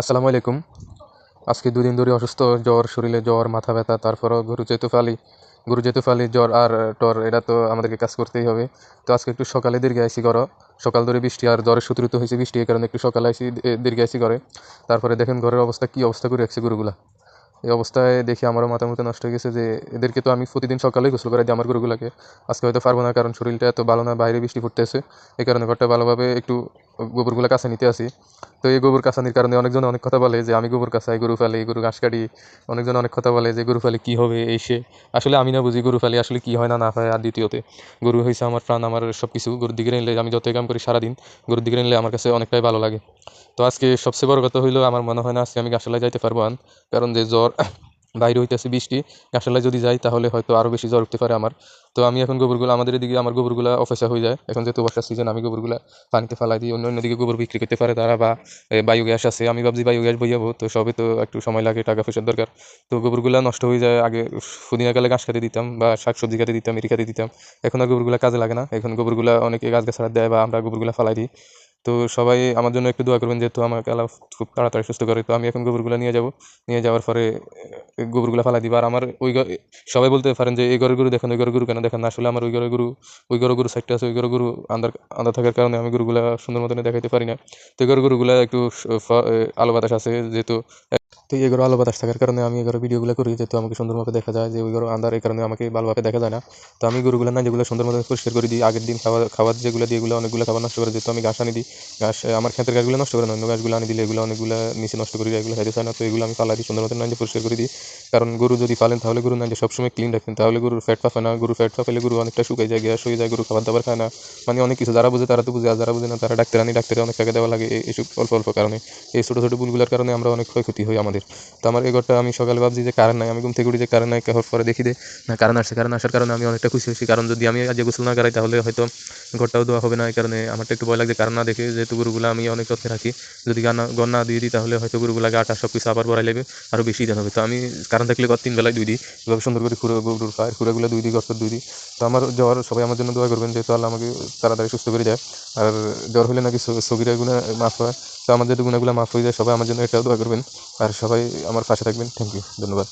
আসসালামু আলাইকুম। আজকে দুদিন ধরে অসুস্থ, জ্বর, শরীরে জ্বর, মাথা ব্যথা, তারপরও গরু যেহেতু ফালি গরু যেহেতু ফালি জ্বর আর টর, এটা তো আমাদেরকে কাজ করতেই হবে। তো আজকে একটু সকালে দীর্ঘ আইসি করো সকাল ধরে বৃষ্টি আর জ্বরের সূত্রিত হয়েছে বৃষ্টি, এই কারণে একটু সকালে আইসি দীর্ঘ আইসি করে তারপরে দেখেন ঘরের অবস্থা, কী অবস্থা করে রাখছে গরুগুলা। এই অবস্থায় দেখে আমারও মাথা মতো নষ্ট হয়ে গেছে যে, এদেরকে তো আমি প্রতিদিন সকালেই গোসল করে দিই আমার গরুগুলাকে। আজকে হয়তো পারব না, কারণ শরীরটা এত ভালো না, বাইরে বৃষ্টি পড়তেছে। এই কারণে ঘরটা ভালোভাবে একটু গোবরগুলো কাছে নিতে আসি। তো এই গোবর কাছানির কারণে অনেকজন অনেক কথা বলে যে, আমি গোবর কাছাই গরু ফালি, গরু ঘাস কাটি। অনেকজন অনেক কথা বলে যে, গরু ফালি কী হবে? এই সে। আসলে আমি না বুঝি গরু ফালি আসলে কী হয় না না হয়। আর দ্বিতীয়তে, গরু হয়েছে আমার প্রাণ, আমার সব কিছু গরুর দিকে নিলে আমি যতই কাম করি সারাদিন, গরুর দিকে নিলে আমার কাছে অনেকটাই ভালো লাগে। তো আজকে সবচেয়ে বড় কথা হইল, আমার মনে হয় না আজকে আমি গাছালায় যাইতে পারব কারণ যে জ্বর বাইরে হইতেছে বৃষ্টি গাছালায় যদি যাই তাহলে হয়তো আরও বেশি জ্বর উঠতে পারে আমার। তো আমি এখন গোবরগুলো আমাদের এদিকে, আমার গোবরগুলো অফেসা হয়ে যায়। এখন যেহেতু বর্ষার সিজন আমি গোবরগুলো পানিতে ফেলাই দিই অন্য অন্যদিকে গোবর বিক্রি করতে পারে তারা বা বায়ো গ্যাস আছে। আমি ভাবছি বায়ো গ্যাস বইয়াবো তো সবে তো একটু সময় লাগে, টাকা পয়সার দরকার। তো গোবরগুলো নষ্ট হয়ে যায়। আগে ফুদিনাকালে গাছ কাটে দিতাম বা শাক সবজি কাটে দিতাম এরি কাটে দিতাম। এখন আর গোবরগুলো কাজে লাগে না। এখন গোবরগুলো অনেকে গাছ গাছাড়া দেয় বা আমরা গোবরগুলো ফেলাই দিই। তো সবাই আমার জন্য একটু দোয়া করবেন যেহেতু আমাকে আল্লাহ খুব তাড়াতাড়ি সুস্থ করে। তো আমি এখন গোবরগুলো নিয়ে যাব। নিয়ে যাওয়ার পরে গোবরগুলো ফালাই দিব। আর আমার ওই সবাই বলতে পারেন যে, এই ঘরের গুরু দেখেন, ওই ঘরের গুরু কেন দেখেন না? আসলে আমার ওই ঘরের গুরু, ওই ঘরের গরু সাইডটা আছে, ওই ঘরের গুরু আন্দার আন্দার থাকার কারণে আমি গরুগুলো সুন্দর মতন দেখাইতে পারি না। তো ঘরের গরুগুলো একটু আলো বাতাস আছে, যেহেতু তো এই ঘরে আলো বাতাস থাকার কারণে আমি এই ভিডিওগুলো করি, যেহেতু আমাকে সুন্দরভাবে দেখা যায়, যে ওই ঘরে আন্দার এই কারণে আমাকে ভালোভাবে দেখা যায় না। তো আমি গরুগুলো না, যেগুলো সুন্দর মতো পরিষ্কার করে দিই, আগের দিন খাবার খাবার যেগুলো দিয়ে এগুলো অনেকগুলো খাবার নষ্ট করে যেহেতু আমি ঘাস আনি দিই, ঘাস আমার ক্ষেতের গাছগুলো নষ্ট করে না, অন্য গাছগুলো আনি দিলে এগুলো অনেকগুলো নিচে নষ্ট করি এগুলো খাইতে চায় না, তো এগুলো আমি পালা দিই, সুন্দর মতো নাইজে পরিষ্কার করে দিই। কারণ গরু যদি পালেন, তাহলে গরু নাইজে সবসময় ক্লিন রাখবেন তাহলে গরুর ফ্যাট পাবে না গরু ফ্যাট পাইলে গরু অনেকটা শুকাই যায়, গ্যাস হয়ে যায়, গরু খাবার দাবার খায় না। মানে অনেক কিছু, যারা বুঝে তারা তো বুঝে, আর যারা বুঝে না, তারা ডাক্তার আনি, ডাক্তারে অনেক টাকা দেওয়া লাগে এইসব অল্প অল্প কারণে। এই ছোটো ছোটো ভুলগুলোর কারণে আমরা অনেক ক্ষয়ক্ষতি হয় আমাদের। তো আমার এই ঘরটা আমি সকালে ভাবছি যে কারেন্ট নাই, আমি ঘুম থেকে উঠি যে কারেন্ট নাই হওয়ার পরে দেখি দে না, কারণ আসছে, কারণ আসার কারণে আমি অনেকটা খুশি হয়েছি। কারণ যদি আমি আজ গোসল না করাই, তাহলে হয়তো ঘরটাও দেওয়া হবে না। এই কারণে আমারটা একটু ভয় লাগছে। কারণ না দেখে যেহেতু গরুগুলো আমি অনেক যত্নে রাখি। যদি গানা গর না দিয়ে দিই, তাহলে হয়তো গরুগুলাকে আটা সব কিছু আবার বড়াই লাগবে আরও বেশি দেন হবে। তো আমি কারণ থাকলে গর তিন বেলায় দুই দিই। এভাবে সুন্দর করে খুঁড়ে, গরুর পায়ের খুঁড়োগুলো দুই দিই গর্ত দুই দিই। তো আমার জ্বর, সবাই আমার জন্য দোয়া করবেন যেহেতু আল্লাহ আমাকে তাড়াতাড়ি সুস্থ করে দেয়। আর জ্বর হলে নাকি সগিরা গুণা মাফ হয়। তো যেহেতু গুণাগুলো মাফ হয়ে যায়, সবাই আমার জন্য এটাও দোয়া করবেন। আর সবাই আমার পাশে থাকবেন। থ্যাংক ইউ ধন্যবাদ।